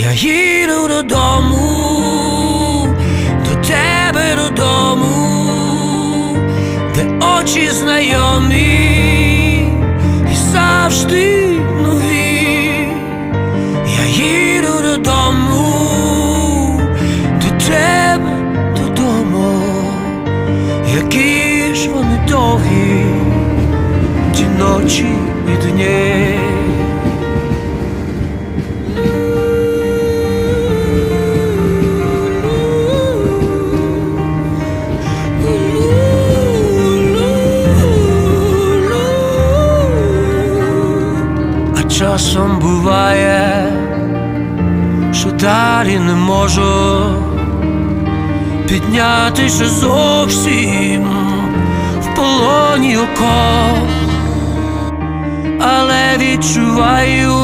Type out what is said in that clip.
Я їду додому, до тебе додому, де очі знайомі і завжди нові. Я їду додому, до тебе додому, які ж вони довгі, ті ночі і дні. Часом буває, що далі не можу піднятися зовсім в полоні око, але відчуваю